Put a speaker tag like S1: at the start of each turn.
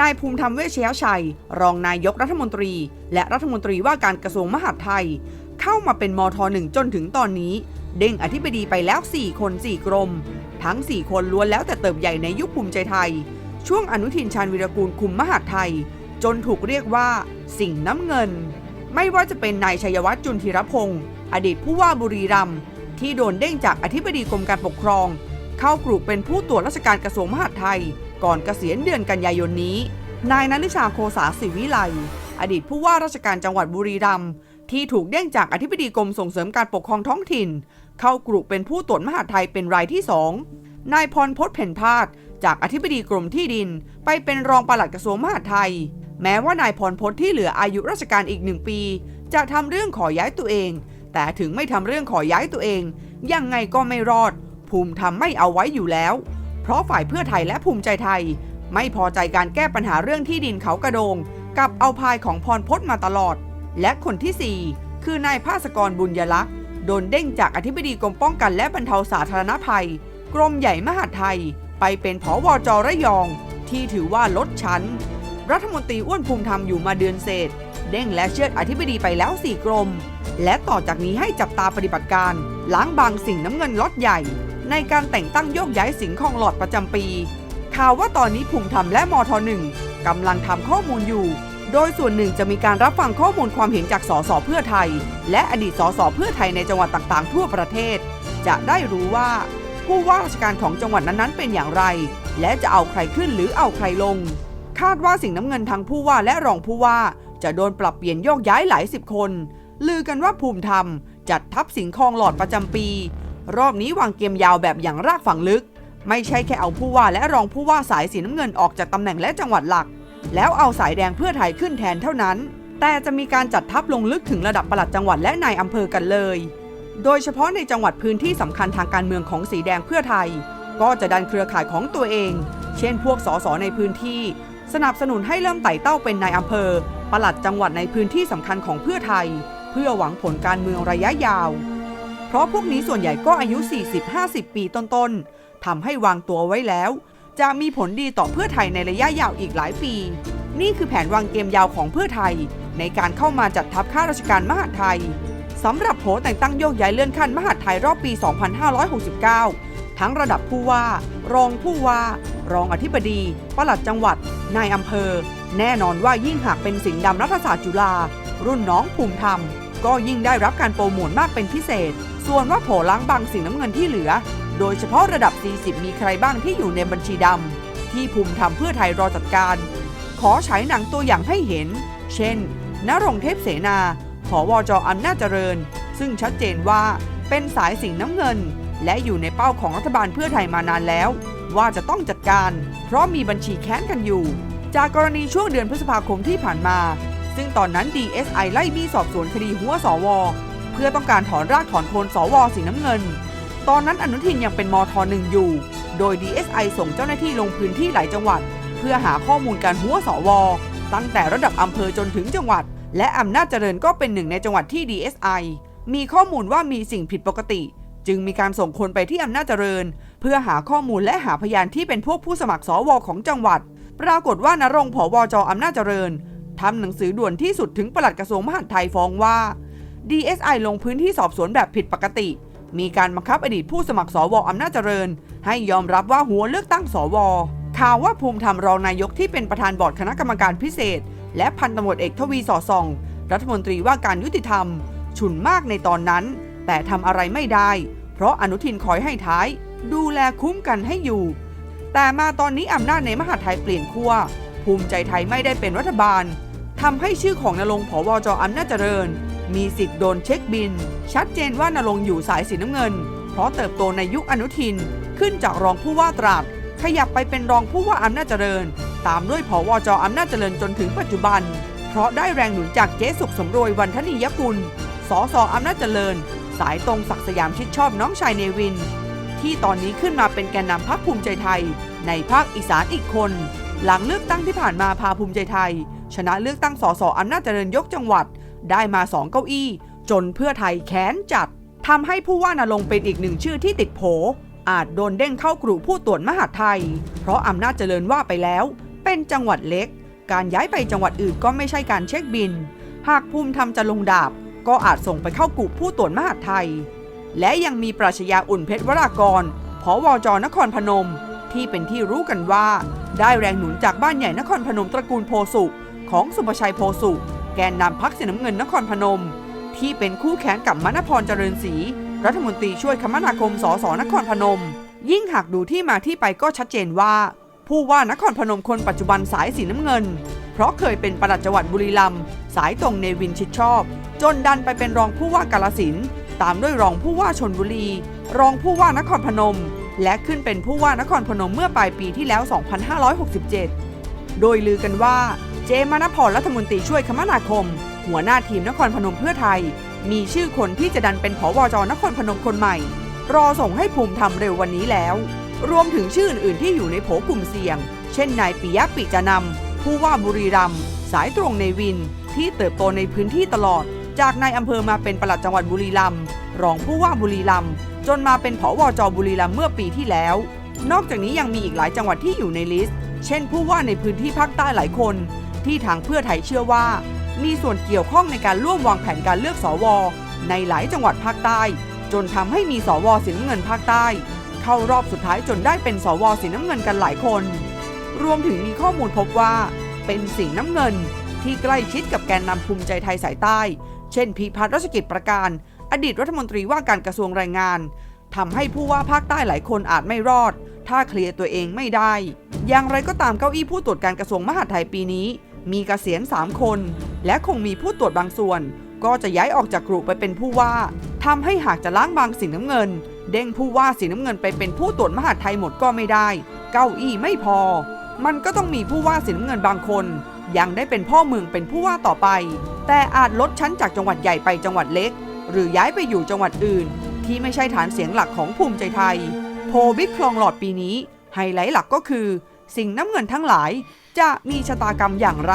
S1: นายภูมิธรรมเวชยชัย รองนายกรัฐมนตรี และรัฐมนตรีว่าการกระทรวงมหาดไทย เข้ามาเป็นมทหนึ่งจนถึงตอนนี้ เด้งอธิบดีไปแล้ว 4 คน 4 กรม ทั้ง 4 คนล้วนแล้วแต่เติบใหญ่ในยุคภูมิใจไทย ช่วงอนุทินชาญวิรกูลคุมมหาดไทย จนถูกเรียกว่า สิ่งน้ำเงิน ไม่ว่าจะเป็นนายชัยวัฒน์จุนธีรพงศ์อดีตผู้ว่าบุรีรัมย์ที่โดนเด้งจากอธิบดีกรมการปกครอง เข้ากรุเป็นผู้ตรวจราชการกระทรวงมหาดไทย ก่อนเกษียณเดือนกันยายนนี้ นายนันทิชาโคสาศิวิไลอดีตผู้ว่าราชการจังหวัดบุรีรัมย์ที่ถูกเด้งจากอธิบดีกรมส่งเสริมการปกครองท้องถิ่น เข้ากรุเป็นผู้ตรวจมหาดไทยเป็นรายที่สองนายพรพศเพ่นพาดจากอธิบดีกรมที่ดิน ไปเป็นรองปลัดกระทรวงมหาดไทย แม้ว่านายพรพศที่เหลืออายุราชการอีกหนึ่งปี จะทำเรื่องขอย้ายตัวเอง แต่ถึงไม่ทำเรื่องขอย้ายตัวเอง ยังไงก็ไม่รอด ภูมิธรรมไม่เอาไว้อยู่แล้ว เพราะฝ่ายเพื่อไทยและภูมิใจไทย ไม่พอใจการแก้ปัญหาเรื่องที่ดินเขากระโดง กับเอาพายของพรพศมาตลอด และคนที่ 4 คือนายภาสกรบุญยลักษ์โดนเด้งจากอธิบดีกรมป้องกันและบรรเทาสาธารณภัย กรมใหญ่มหาดไทย ไปเป็นผอวจระยอง ที่ถือว่าลดชั้น รัฐมนตรีอ้วนภูมิธรรมอยู่มาเดือนเศษ เด้งและเชือดอธิบดีไปแล้ว4กรม และต่อจากนี้ให้จับตาปฏิบัติการ ล้างบางสิ่งน้ำเงินล็อตใหญ่ ในการแต่งตั้งโยกย้ายสิงห์คองหลอดประจำปี ข่าวว่าตอนนี้ภูมิธรรมและมทหนึ่งกำลังทำข้อมูลอยู่ โดยส่วนหนึ่งจะมีการรับฟังข้อมูลความเห็นจากสสเพื่อไทย และอดีตสสเพื่อไทยในจังหวัดต่างๆ ทั่วประเทศ จะได้รู้ว่า ผู้ว่าราชการของจังหวัดนั้นๆ เป็นอย่างไร และจะเอาใครขึ้นหรือเอาใครลง คาดว่าสิ่งน้ำเงินทั้งผู้ว่าและรองผู้ว่า จะโดนปรับเปลี่ยนโยกย้ายหลายสิบคนลือกันว่าภูมิธรรม จัดทัพสิงห์คองหลอดประจำปี รอบนี้วางเกมยาวแบบอย่างรากฝังลึก ไม่ใช่แค่เอาผู้ว่าและรองผู้ว่าสายสีน้ำเงินออกจากตำแหน่งและจังหวัดหลัก แล้วเอาสายแดงเพื่อไทยขึ้นแทนเท่านั้น แต่จะมีการจัดทัพลงลึกถึงระดับปลัดจังหวัดและนายอำเภอกันเลย โดยเฉพาะในจังหวัดพื้นที่สำคัญทางการเมืองของสีแดงเพื่อไทย ก็จะดันเครือข่ายของตัวเอง เช่น พวกสสในพื้นที่ สนับสนุนให้เริ่มไต่เต้าเป็นนายอำเภอปลัดจังหวัดในพื้นที่สำคัญของเพื่อไทย เพื่อหวังผลการเมืองระยะยาว ราะพวกนี้ส่วนใหญ่ก็อายุ 40-50 ปีต้นๆทำให้วางตัวไว้แล้ว จะมีผลดีต่อเพื่อไทยในระยะยาวอีกหลายปี นี่คือแผนวางเกมยาวของเพื่อไทย ในการเข้ามาจัดทัพข้าราชการมหาไทยสำหรับโผแต่งตั้งโยกย้ายเลื่อนขั้นมหาไทยรอบปี 2569 ทั้งระดับผู้ว่า รองผู้ว่า รองอธิบดีปลัดจังหวัด นายอำเภอ แน่นอนว่ายิ่งหากเป็นสิงห์ดำรัฐศาสตร์จุฬารุ่นน้องภูมิธรรม ก็ยิ่งได้รับการโปรโมทมากเป็นพิเศษ ส่วนว่าโผล้างบางสิ่งน้ำเงินที่เหลือ โดยเฉพาะระดับ 40 มีใครบ้างที่อยู่ในบัญชีดำที่ภูมิธรรมเพื่อไทยรอจัดการ ขอฉายหนังตัวอย่างให้เห็น เช่นนรงเทพเสนาผอวจอำนาจเจริญ ซึ่งชัดเจนว่าเป็นสายสิ่งน้ำเงิน และอยู่ในเป้าของรัฐบาลเพื่อไทยมานานแล้ว ว่าจะต้องจัดการ เพราะมีบัญชีแค้นกันอยู่ จากกรณีช่วงเดือนพฤษภาคมที่ผ่านมา ซึ่งตอนนั้น DSI ไล่บี้สอบสวนคดีหัวสว เพื่อต้องการถอนรากถอนโคนสวสีน้ำเงิน ตอนนั้นอนุทินยังเป็นมทหนึ่งอยู่ โดย DSI ส่งเจ้าหน้าที่ลงพื้นที่หลายจังหวัด เพื่อหาข้อมูลการหัวสว ตั้งแต่ระดับอำเภอจนถึงจังหวัด และอำนาจเจริญก็เป็นหนึ่งในจังหวัดที่ DSI มีข้อมูลว่ามีสิ่งผิดปกติ จึงมีการส่งคนไปที่อำนาจเจริญ เพื่อหาข้อมูลและหาพยานที่เป็นพวกผู้สมัครสวของจังหวัด ปรากฏว่านรงผวจอำนาจเจริญทำหนังสือด่วนที่สุดถึงปลัดกระทรวงมหาดไทยฟ้องว่า DSI ลงพื้นที่สอบสวนแบบผิดปกติ มีการบังคับอดีตผู้สมัครสวอำนาจเจริญ ให้ยอมรับว่าหัวเลือกตั้งสวข่าวว่าภูมิธรรมรองนายกที่เป็นประธานบอร์ดคณะกรรมการพิเศษ และพันตำรวจเอกทวีสอดส่อง รัฐมนตรีว่าการยุติธรรม ฉุนมากในตอนนั้น แต่ทำอะไรไม่ได้ เพราะอนุทินคอยให้ท้าย ดูแลคุ้มกันให้อยู่ แต่มาตอนนี้อำนาจในมหาดไทยเปลี่ยนขั้วภูมิใจไทยไม่ได้เป็นรัฐบาลทำให้ชื่อของนรงค์ผวจอำนาจเจริญ มีสิทธิ์โดนเช็คบิน ชัดเจนว่านรงอยู่สายสีน้ำเงิน เพราะเติบโตในยุคอนุทิน ขึ้นจากรองผู้ว่าตราด ขยับไปเป็นรองผู้ว่าอำนาจเจริญ ตามด้วยผวจอำนาจเจริญจนถึงปัจจุบัน เพราะได้แรงหนุนจากเจ๊สุขสมรวยวันธนียกุลสอสอำนาจเจริญ สายตรงศักสยามชิดชอบน้องชายเนวิน ที่ตอนนี้ขึ้นมาเป็นแกนนำพรรคภูมิใจไทย ในภาคอีสานอีกคน หลังเลือกตั้งที่ผ่านมาพาภูมิใจไทย ชนะเลือกตั้งสสอำนาจเจริญยกจังหวัด ได้มาสองเก้าอี้ จนเพื่อไทยแค้นจัดทำให้ผู้ว่านรงเป็นอีกหนึ่งชื่อที่ติดโผ อาจโดนเด้งเข้ากรุผู้ตรวจมหาดไทย เพราะอำนาจเจริญว่าไปแล้ว เป็นจังหวัดเล็ก การย้ายไปจังหวัดอื่นก็ไม่ใช่การเช็คบิน หากภูมิธรรมจะลงดาบ ก็อาจส่งไปเข้ากลุ่มผู้ตรวจมหาดไทย และยังมีปรัชญาอุ่นเพชรวรากรผอวจนครพนม ที่เป็นที่รู้กันว่า ได้แรงหนุนจากบ้านใหญ่นครพนมตระกูลโพสุของสุภชัยโพสุ แกนนำพักเสน้ำเงินนครพนม ที่เป็นคู่แข่งกับมณพรเจริญศรีรัฐมนตรีช่วยคมนาคมสสนครพนม ยิ่งหากดูที่มาที่ไปก็ชัดเจนว่า ผู้ว่านครพนมคนปัจจุบันสายสีน้ำเงิน เพราะเคยเป็นปลัดจังหวัดบุรีรัมย์สายตรงเนวินชิดชอบ จนดันไปเป็นรองผู้ว่ากาลสินตามด้วยรองผู้ว่าชนบุรี รองผู้ว่านครพนม และขึ้นเป็นผู้ว่านครพนมเมื่อปลายปีที่แล้ว 2567 โดยลือกันว่า เจมานพรรัฐมนตรีช่วยคมนาคม หัวหน้าทีมนครพนมเพื่อไทย มีชื่อคนที่จะดันเป็นผวจนครพนมคนใหม่ รอส่งให้ภูมิทำเร็ววันนี้แล้ว รวมถึงชื่ออื่นๆที่อยู่ในโผกลุ่มเสี่ยง เช่นนายปิยะปิจนำผู้ว่าบุรีรัมย์สายตรงในวิน ที่เติบโตในพื้นที่ตลอด จากนายอำเภอมาเป็นปลัดจังหวัดบุรีรัมย์รองผู้ว่าบุรีรัมย์จนมาเป็นผวจบุรีรัมย์เมื่อปีที่แล้ว นอกจากนี้ยังมีอีกหลายจังหวัดที่อยู่ในลิสต์ เช่นผู้ว่าในพื้นที่ภาคใต้หลายคน ที่ทางเพื่อไทยเชื่อว่า มีส่วนเกี่ยวข้องในการร่วมวางแผนการเลือกสวในหลายจังหวัดภาคใต้ จนทำให้มีสวสีน้ำเงินภาคใต้ เข้ารอบสุดท้ายจนได้เป็นสวสีน้ำเงินกันหลายคน รวมถึงมีข้อมูลพบว่า เป็นสีน้ำเงินที่ใกล้ชิดกับแกนนำภูมิใจไทยสายใต้ เช่นพีพัฒน์รัชกิจประการ อดีตรัฐมนตรีว่าการกระทรวงแรงงานทำให้ผู้ว่าภาคใต้หลายคนอาจไม่รอด ถ้าเคลียร์ตัวเองไม่ได้ อย่างไรก็ตามเก้าอี้ผู้ตรวจการกระทรวงมหาดไทยปีนี้ มีเกษียณ 3 คน และคงมีผู้ตรวจบางส่วน ก็จะย้ายออกจากกลุ่มไปเป็นผู้ว่าทำให้หากจะล้างบางสีน้ำเงิน เด้งผู้ว่าสีน้ำเงินไปเป็นผู้ตรวจมหาดไทยหมดก็ไม่ได้ เก้าอี้ไม่พอ มันก็ต้องมีผู้ว่าสีน้ำเงินบางคน ยังได้เป็นพ่อเมืองเป็นผู้ว่าต่อไป แต่อาจลดชั้นจากจังหวัดใหญ่ไปจังหวัดเล็ก หรือย้ายไปอยู่จังหวัดอื่น ที่ไม่ใช่ฐานเสียงหลักของภูมิใจไทย โพลบิ๊กคลองหลอดปีนี้ไฮไลท์หลักก็คือ สิ่งน้ำเงินทั้งหลาย จะมีชะตากรรมอย่างไร